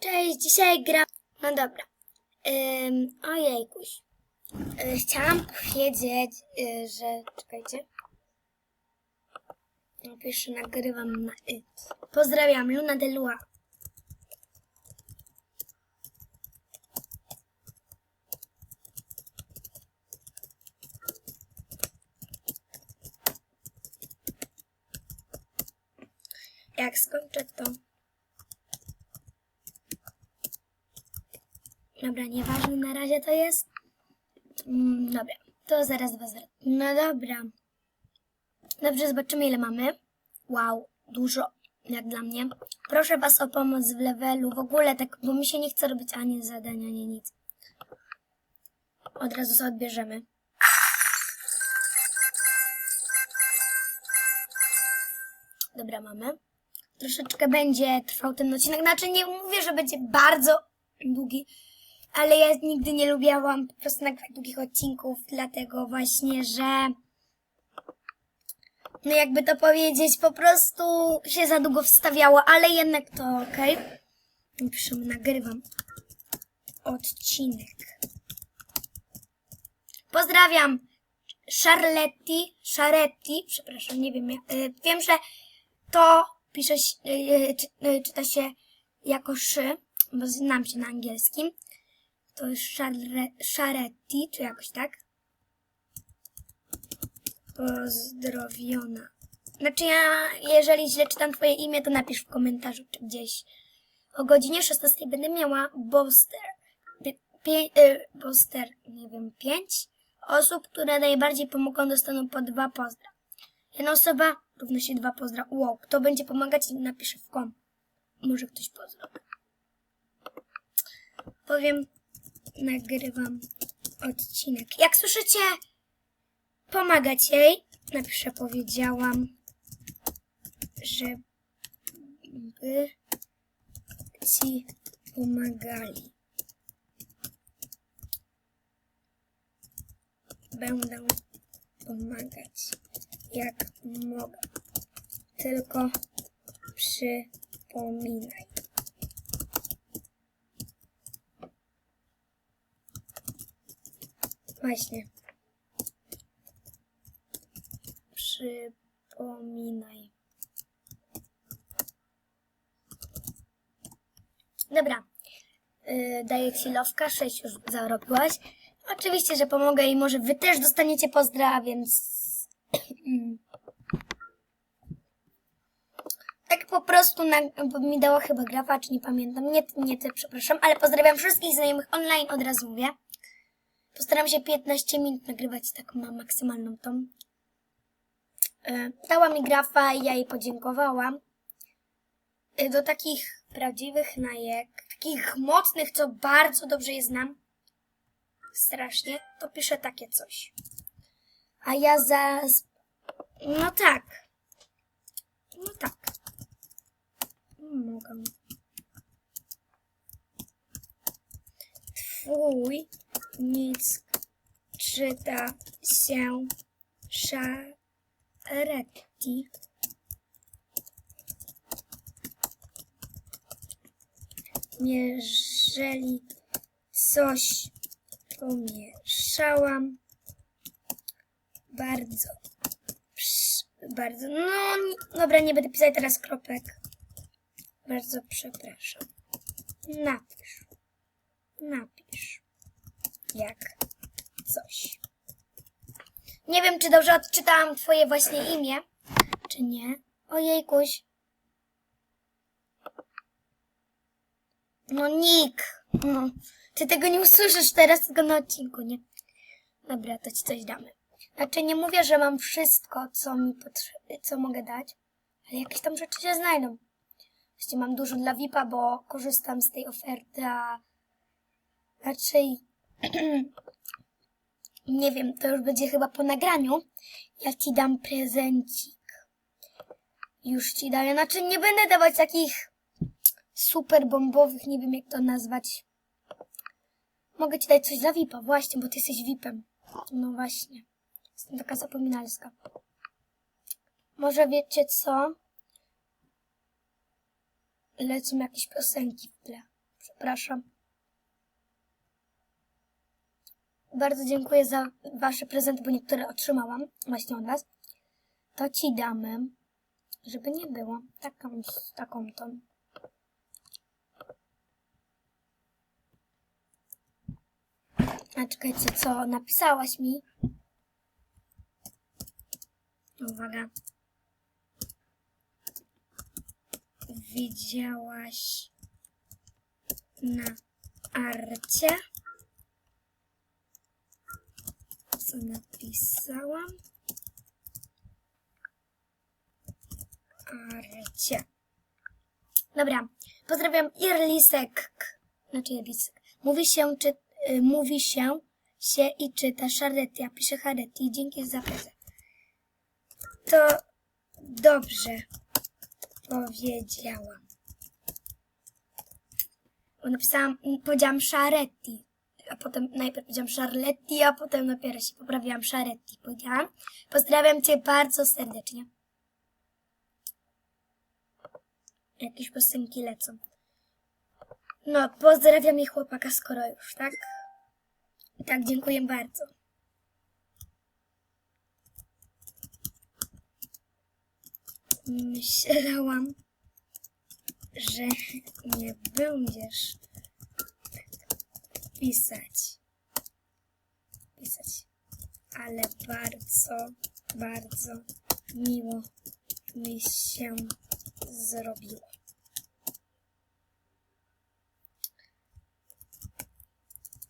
Cześć, dzisiaj gram... No dobra. Ym, ojejkuś. Y, chciałam powiedzieć, y, że... Czekajcie. Napiszę, nagrywam na y. Pozdrawiam, Luna Delua. Jak skończę to... Dobra, nieważne na razie to jest. Mm, dobra, to zaraz was. No dobra. Dobrze, zobaczymy ile mamy. Wow, dużo, jak dla mnie. Proszę was o pomoc w levelu, w ogóle tak, bo mi się nie chce robić ani zadań, ani nic. Od razu sobie odbierzemy. Dobra, mamy. Troszeczkę będzie trwał ten odcinek. Znaczy nie mówię, że będzie bardzo długi, ale ja nigdy nie lubiałam po prostu nagrywać długich odcinków, dlatego właśnie, że no jakby to powiedzieć, po prostu się za długo wstawiało, ale jednak to okej. Okay. Piszemy, nagrywam odcinek. Pozdrawiam Charletti, Charetti, przepraszam, nie wiem, ja, y, wiem, że to pisze, y, y, czy, y, czyta się jako szy, bo znam się na angielskim. To jest Charetti, czy jakoś tak. Pozdrowiona. Znaczy ja, jeżeli źle czytam twoje imię, to napisz w komentarzu, czy gdzieś. O godzinie 16 będę miała poster. Pi- pie- y, nie wiem, pięć osób, które najbardziej pomogą, dostaną po dwa pozdra. Jedna osoba równa się dwa pozdra. Wow, kto będzie pomagać, napisze w kom. Może ktoś pozdrowi. Powiem, nagrywam odcinek. Jak słyszycie, pomagać jej. Napiszę, powiedziałam, żeby ci pomagali. Będę pomagać jak mogę. Tylko przypominaj. Właśnie. Przypominaj. Dobra. Yy, daję ci lowka, 6 już zarobiłaś. Oczywiście, że pomogę i może wy też dostaniecie pozdra, więc... tak po prostu na, mi dała chyba grafa, czy nie pamiętam. Nie, nie ty, przepraszam, ale pozdrawiam wszystkich znajomych online, od razu mówię. Postaram się 15 minut nagrywać, tak mam maksymalną tą. E, Dała mi grafa i ja jej podziękowałam. E, Do takich prawdziwych najek, takich mocnych, co bardzo dobrze je znam, strasznie, to piszę takie coś. A ja za... No tak. No tak. Mogę. Twój nic czyta się szaretti. Jeżeli coś pomieszałam, bardzo, bardzo, no dobra, nie będę pisać teraz kropek. Bardzo przepraszam. Napisz. Napisz. Jak coś. Nie wiem, czy dobrze odczytałam twoje właśnie imię, czy nie. Ojejkuś. No Nick. No. Ty tego nie usłyszysz teraz, tylko na odcinku, nie? Dobra, to ci coś damy. Znaczy nie mówię, że mam wszystko, co mi co mogę dać, ale jakieś tam rzeczy się znajdą. Właściwie mam dużo dla VIP-a, bo korzystam z tej oferty, a raczej nie wiem, to już będzie chyba po nagraniu. Ja ci dam prezencik. Już ci daję. Znaczy nie będę dawać takich super bombowych, nie wiem jak to nazwać. Mogę ci dać coś dla VIP-a, właśnie, bo ty jesteś VIP-em. No właśnie. Jestem taka zapominalska. Może wiecie co? Lecą jakieś piosenki w tle. Przepraszam. Bardzo dziękuję za wasze prezenty, bo niektóre otrzymałam właśnie od was. To ci damy, żeby nie było. Taką, taką tą. A czekajcie, co napisałaś mi? Uwaga. Widziałaś na arcie? Co napisałam? Arcie. Dobra. Pozdrawiam Irlisek. Znaczy Irlisek. Mówi się, czy, y, mówi się, się i czyta Szaretti. Ja piszę Haretti. Dzięki za prezent. To dobrze powiedziałam. Bo napisałam, powiedziałam Szaretti. A potem najpierw powiedziałam Charletti, a potem dopiero się poprawiłam Szaretti. Powiedziałam. Pozdrawiam Cię bardzo serdecznie. Jakieś piosenki lecą. No, pozdrawiam i chłopaka skoro już, tak? Tak, dziękuję bardzo. Myślałam, że nie będziesz pisać. Pisać. Ale bardzo, bardzo miło mi się zrobiło.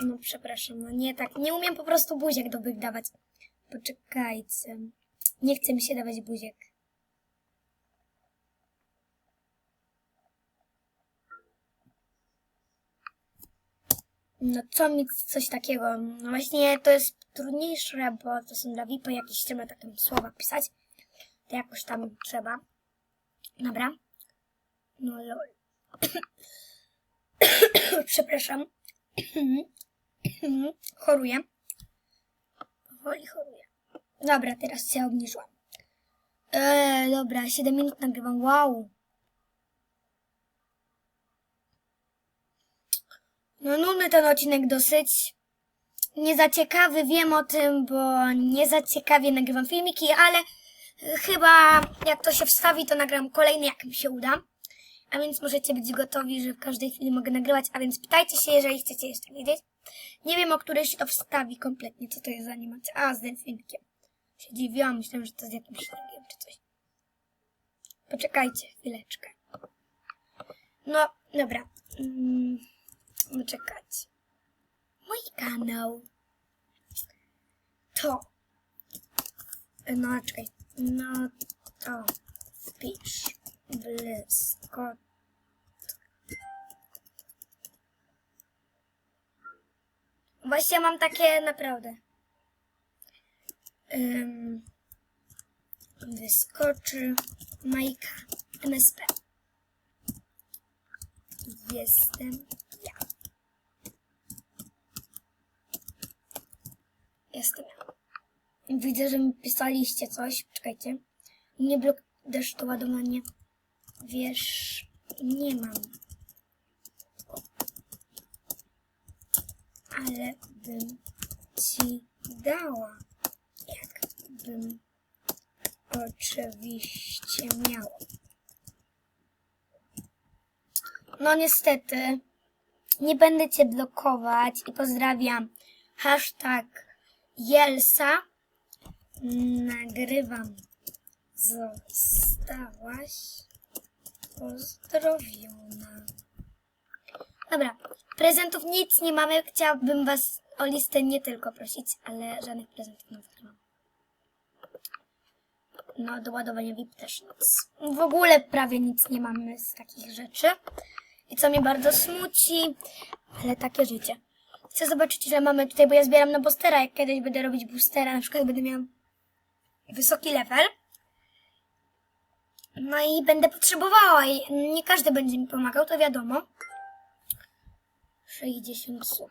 No przepraszam, no nie tak. Nie umiem po prostu buziek dobrych dawać. Poczekajcie. Nie chce mi się dawać buziek. No co mi coś takiego? No właśnie to jest trudniejsze, bo to są dla VIP-a jakieś trzeba takie słowa pisać. To jakoś tam trzeba. Dobra. No lol. Przepraszam. choruję. Powoli choruję. Dobra, teraz się obniżyłam. Eee, dobra, 7 minut nagrywam. Wow. No nudny ten odcinek dosyć. Nie za ciekawy, wiem o tym, bo nie za ciekawie nagrywam filmiki, ale y, chyba jak to się wstawi, to nagram kolejny, jak mi się uda. A więc możecie być gotowi, że w każdej chwili mogę nagrywać, a więc pytajcie się, jeżeli chcecie jeszcze wiedzieć. Nie wiem, o której się to wstawi kompletnie, co to jest za animacja. A, z delfinkiem. Się dziwiłam, myślałam, że to z jakimś śniegiem czy coś. Poczekajcie chwileczkę. No, dobra. Mm, poczekajcie. Mój kanał. To. No, czekaj. No, to wpisz blisko. Właśnie mam takie naprawdę. Ym, wyskoczy Majka MSP. Jestem ja. Jestem. Widzę, że mi pisaliście coś. Czekajcie. Nie blok deszcz to ładowanie. Wiesz, nie mam. Ale bym ci dała. Jakbym oczywiście miała. No niestety, nie będę cię blokować i pozdrawiam. Hashtag Jelsa. Nagrywam. Zostałaś pozdrowiona. Dobra, prezentów nic nie mamy. Chciałabym was o listę nie tylko prosić, ale żadnych prezentów nie mam. No, do ładowania VIP też nic. W ogóle prawie nic nie mamy z takich rzeczy. I co mnie bardzo smuci, ale takie życie. Chcę zobaczyć, ile mamy tutaj, bo ja zbieram na boostera. Jak kiedyś będę robić boostera, na przykład będę miał wysoki level. No i będę potrzebowała i nie każdy będzie mi pomagał, to wiadomo. 60 słów.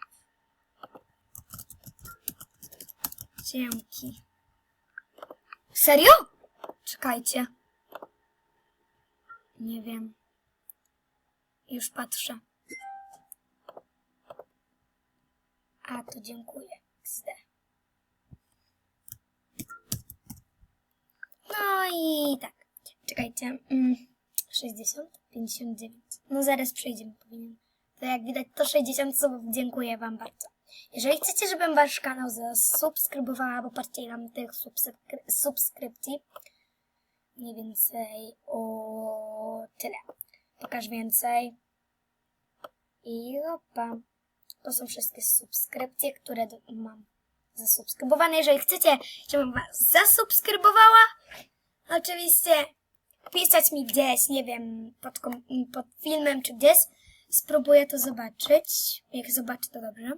Dzięki. Serio? Czekajcie. Nie wiem. Już patrzę. To dziękuję. XD. No i tak. Czekajcie. Mm, 60? 59. No zaraz przejdziemy, powinien. To jak widać, to 60 subów. Dziękuję Wam bardzo. Jeżeli chcecie, żebym Wasz kanał zasubskrybowała, bo patrzcie, ile mam tych subskry- subskrypcji. Mniej więcej o tyle. Pokaż więcej. I opa. To są wszystkie subskrypcje, które do- mam zasubskrybowane. Jeżeli chcecie, żebym Was zasubskrybowała, oczywiście pisać mi gdzieś, nie wiem, pod, pod filmem czy gdzieś. Spróbuję to zobaczyć. Jak zobaczę, to dobrze.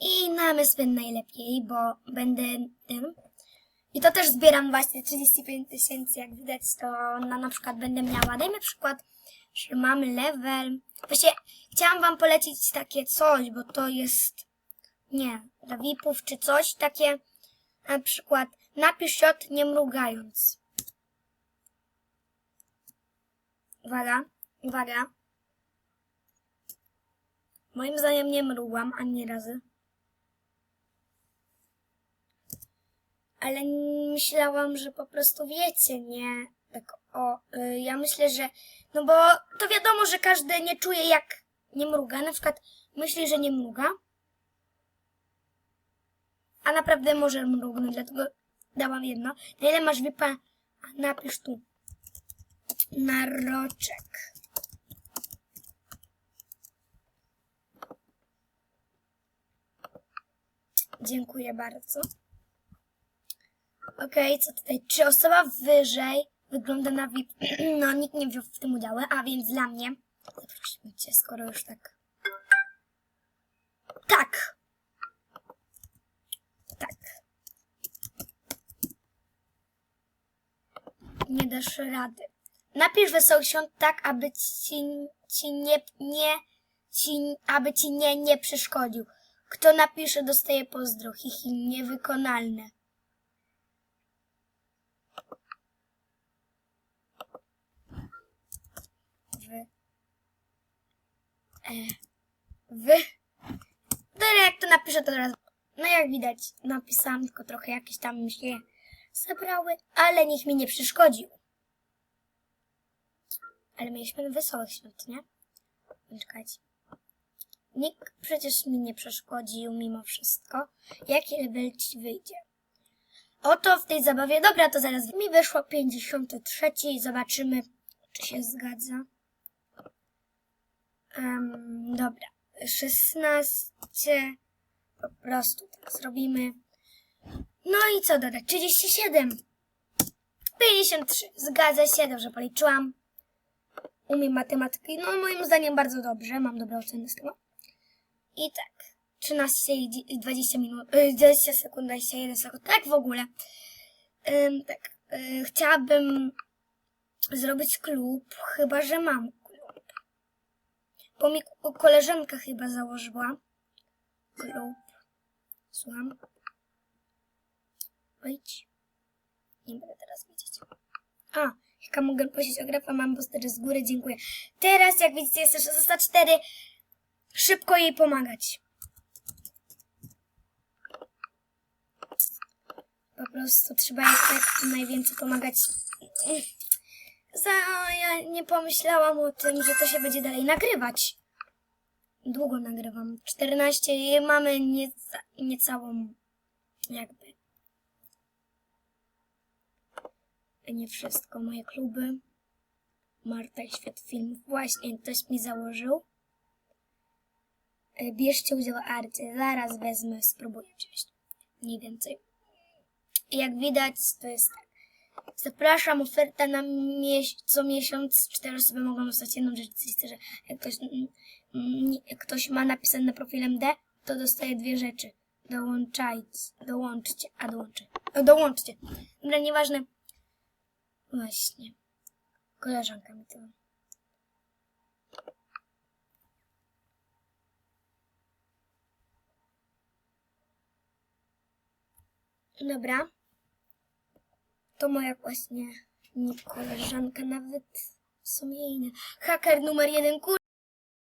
I na MSP najlepiej, bo będę ten. I to też zbieram właśnie 35 tysięcy, jak widać, to na, na przykład będę miała. Dajmy przykład, że mamy level. Właśnie chciałam wam polecić takie coś, bo to jest, nie, dla VIP-ów czy coś, takie na przykład napisz shot nie mrugając. Uwaga, uwaga. Moim zdaniem nie mrugłam ani razy. Ale myślałam, że po prostu wiecie, nie? Tak o, y, ja myślę, że, no bo to wiadomo, że każdy nie czuje jak nie mruga. Na przykład myśli, że nie mruga, a naprawdę może mrugnąć, dlatego dałam jedno. Na ile masz wypa? Napisz tu. Naroczek. Dziękuję bardzo. Okej, co tutaj? Czy osoba wyżej wygląda na VIP? No, nikt nie wziął w tym udziału, a więc dla mnie. Cię, skoro już tak. Tak! Tak. Nie dasz rady. Napisz wesoły świąt tak, aby ci, ci nie, nie, ci, aby ci nie, nie przeszkodził. Kto napisze, dostaje pozdro. Hihi, niewykonalne. Wy. Wy. Dobra, jak to napiszę, to teraz. No jak widać, napisałam tylko trochę jakieś tam mi się ale niech mi nie przeszkodził. Ale mieliśmy wesołych świąt, nie? Czekajcie. Nikt przecież mi nie przeszkodził mimo wszystko. Jaki level ci wyjdzie? Oto w tej zabawie. Dobra, to zaraz mi wyszło 53 i zobaczymy, czy się zgadza. Em, dobra. 16. Po prostu tak zrobimy. No i co dodać? 37. 53. Zgadza się, dobrze policzyłam. Umiem matematyki. No moim zdaniem bardzo dobrze. Mam dobre oceny z tego. I tak. 13 i dzie- i 20 minut. y, 20 sekund, 21 sekund. Tak w ogóle. Ym, tak. y, chciałabym zrobić klub, chyba że mam. Bo mi ko- koleżanka chyba założyła klub. Słucham. Wejdź. Nie będę teraz widzieć. A, jaka mogę prosić o grafa, mam postery z góry, dziękuję. Teraz, jak widzicie, jest 64. Szybko jej pomagać. Po prostu trzeba jak najwięcej pomagać. Za, ja nie pomyślałam o tym, że to się będzie dalej nagrywać. Długo nagrywam. 14 i mamy nieca, niecałą jakby. Nie wszystko. Moje kluby. Marta i Świat Filmów. Właśnie, ktoś mi założył. E, Bierzcie udział w arcie. Zaraz wezmę, spróbuję wziąć. Mniej więcej. Jak widać, to jest tak. Zapraszam, oferta na mieś- co miesiąc. Cztery osoby mogą dostać jedną rzecz. Chcę, że jak ktoś, mm, mm, jak ktoś ma napisane profilem D, to dostaje dwie rzeczy. Dołączajcie. Dołączcie. A dołączę. O, dołączcie. Dobra, nieważne. Właśnie. Koleżanka mi to. Dobra. To moja właśnie nie koleżanka, nawet w sumie inna. Haker numer jeden, kur...